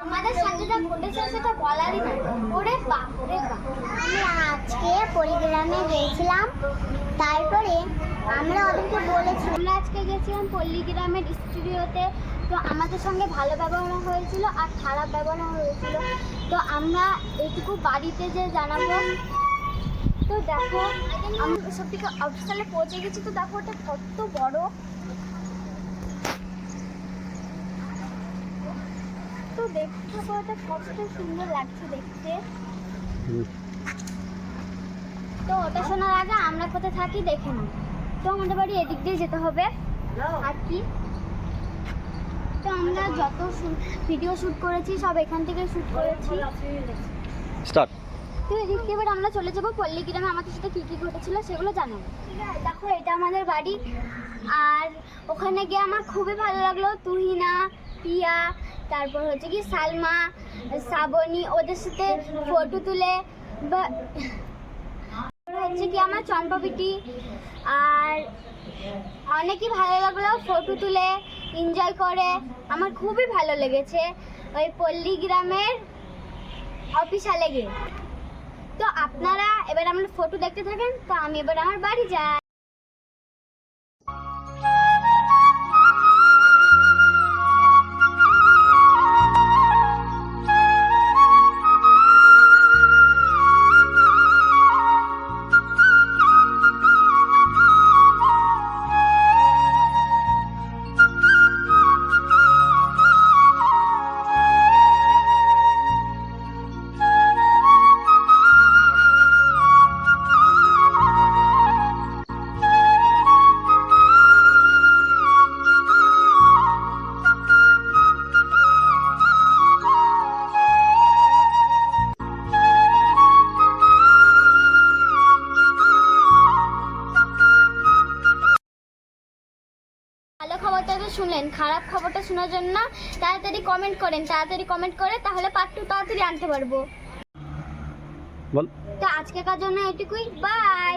আমাদের সাথে যা ঘটেছে সেটা বলারই না। ওরে বাপ বাপ। আমি আজকে পরিগ্রামে গিয়েছিলাম, তারপরে আমরা ওদেরকে বলেছি, আমরা আজকে গেছিলাম পল্লীগ্রামের স্টুডিওতে। তো আমাদের সঙ্গে ভালো ব্যবহার হয়েছিল আর খারাপ ব্যবহার হয়েছিল। তো আমরা এইটুকু বাড়িতে যে জানাব, তো দেখো, আমি সব থেকে অফিসিয়ালে পৌঁছে গেছি। তো দেখো, ওটা কত বড় তো দেখতে পাওয়াটা কত সুন্দর লাগছে দেখতে। তো ওটা শোনার আগে আমরা কোথায় থাকি দেখে নাও। তো আমাদের বাড়ি এদিক দিয়ে যেতে হবে। আর কি? তো আমরা যত ভিডিও শ্যুট করেছি সব এখান থেকে শ্যুট করেছি। স্টার্ট তো এদিক দিয়ে এবার আমরা চলে যাব পল্লীগ্রামে আমাদের সাথে কী কী ঘটেছিল সেগুলো জানাব। দেখো এটা আমাদের বাড়ি। আর ওখানে গিয়ে আমার খুবই ভালো লাগল। তুহিনা পিয়া তারপর হচ্ছে কি সালমা শ্রাবণী ওদের সাথে ফটো তুলে হচ্ছে কি আমার চম্পাপিটি আর অনেকই ভালো লাগল ফটো তুলে এনজয় করে। আমার খুবই ভালো লেগেছে ওই পল্লীগ্রামের অফিসালে গিয়ে তো আপনারা এবার আমার ফটো দেখতে থাকেন, তো আমি এবার আমার বাড়ি যাই। খবরটা তো শুনলেন খারাপ খবরটা শোনার জন্য তাড়াতাড়ি কমেন্ট করেন তাড়াতাড়ি কমেন্ট করে তাহলে পার্ট টু তাড়াতাড়ি আনতে পারব। বল। তো আজকেকার জন্য এটুকুই বাই